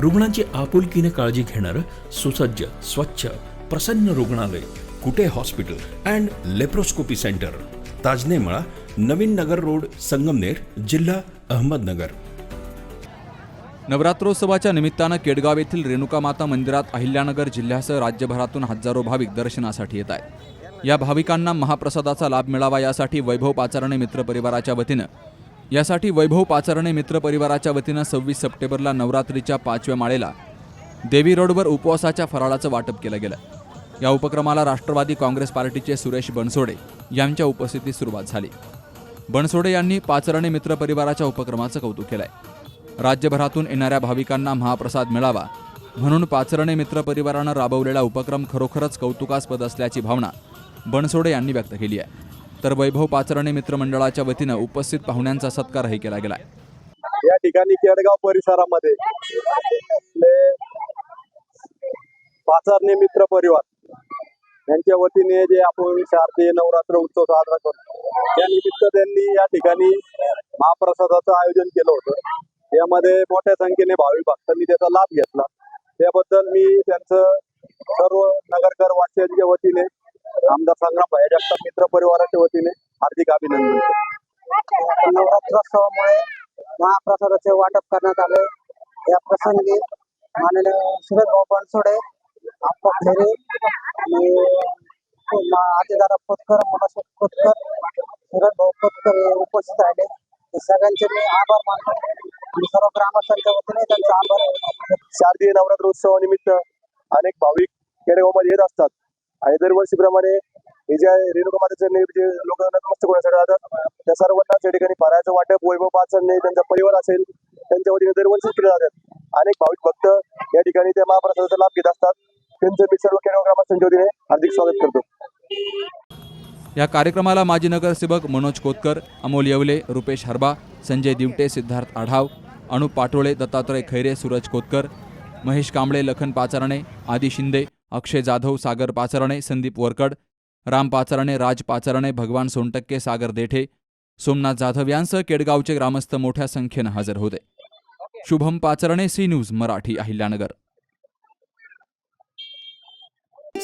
रुग्णांची आपुलकीने काळजी घेणारं सुसज्ज स्वच्छ प्रसन्न रुग्णालय Kute hospital and laparoscopy centre. Tajnemala Navin Nagar road Sangamner जिल्हा अहमदनगर. नवरात्रोत्सवाच्या निमित्तानं केडगाव येथील रेणुका माता मंदिरात अहिल्यानगर जिल्ह्यासह राज्यभरातून हजारो भाविक दर्शनासाठी येत आहेत. या भाविकांना महाप्रसादाचा लाभ मिळावा यासाठी वैभव पाचारणे मित्र परिवाराच्या वतीनं यासाठी वैभव पाचारणे मित्र परिवाराच्या वतीनं सव्वीस सप्टेंबरला नवरात्रीच्या पाचव्या माळेला देवी रोडवर उपवासाच्या फराळाचं वाटप केलं गेलं. या उपक्रमाला राष्ट्रवादी काँग्रेस पार्टीचे सुरेश बनसोडे यांच्या उपस्थितीत सुरुवात झाली. बनसोडे यांनी पाचरणे मित्र परिवाराच्या उपक्रमाचं कौतुक केलंय. राज्यभरातून येणाऱ्या भाविकांना महाप्रसाद मिळावा म्हणून पाचरणे मित्र परिवारानं राबवलेला उपक्रम खरोखरच कौतुकास्पद असल्याची भावना बनसोडे यांनी व्यक्त केली आहे. तर वैभव पाचरणे मित्रमंडळाच्या वतीनं उपस्थित पाहुण्यांचा सत्कारही केला गेला या ठिकाणी केडगाव परिसरामध्ये आपले पाचारणे मित्र परिवार यांच्या वतीने जे आपण शारदीय नवरात्र उत्सव साजरा करतो त्यानिमित्त त्यांनी या ठिकाणी महाप्रसादाचं आयोजन केलं होतं. यामध्ये मोठ्या संख्येने भाविक भक्तांनी त्याचा लाभ घेतला. त्याबद्दल मी त्यांचं सर्व नगरकर वासियांच्या वतीने आमदार संग्राम भाई जगताप मित्र परिवाराच्या वतीने हार्दिक अभिनंदन नवरात्रोत्सवामुळे महाप्रसादाचे वाटप करण्यात आले. या प्रसंगी माननीय सुरेश भाऊ बनसोडे आप्पा खेरे आणि आजीदादा खोतकर मनोज खोतकर सुरेश भाऊ खोतकर उपस्थित राहिले. सगळ्यांचे मी आभार मानतो आणि सर्व ग्रामस्थांच्या वतीने त्यांचा आभार शारदीय नवरात्र उत्सवानिमित्त अनेक भाविक खेडेगावमध्ये येत असतात. आणि दरवर्षीप्रमाणे हे जे आहे रेणुका मातेचे जे लोक नतमस्तक होण्यासाठी जातात त्या सर्वांना त्या ठिकाणी पारायचं वाटप वैभव पाचनने त्यांचा परिवार असेल त्यांच्या वतीने दरवर्षी केले जातात. अनेक भाविक भक्त या ठिकाणी त्या महाप्रसादाचा लाभ घेत असतात. त्यांचं मी सर्व खेडेगाव ग्रामस्थांच्या वतीने हार्दिक स्वागत करतो. या कार्यक्रमाला माजी नगरसेवक मनोज कोतकर अमोल येवले रुपेश हरबा संजय दिवटे सिद्धार्थ आढाव अणू पाटोळे दत्तात्रय खैरे सूरज कोतकर महेश कांबळे लखन पाचारणे आदी शिंदे अक्षय जाधव सागर पाचारणे संदीप वरकड राम पाचारणे राज पाचरणे भगवान सोनटक्के सागर देठे सोमनाथ जाधव यांसह केडगावचे ग्रामस्थ मोठ्या संख्येनं हजर होते. Shubham Pacharne C news Marathi Ahilyanagar.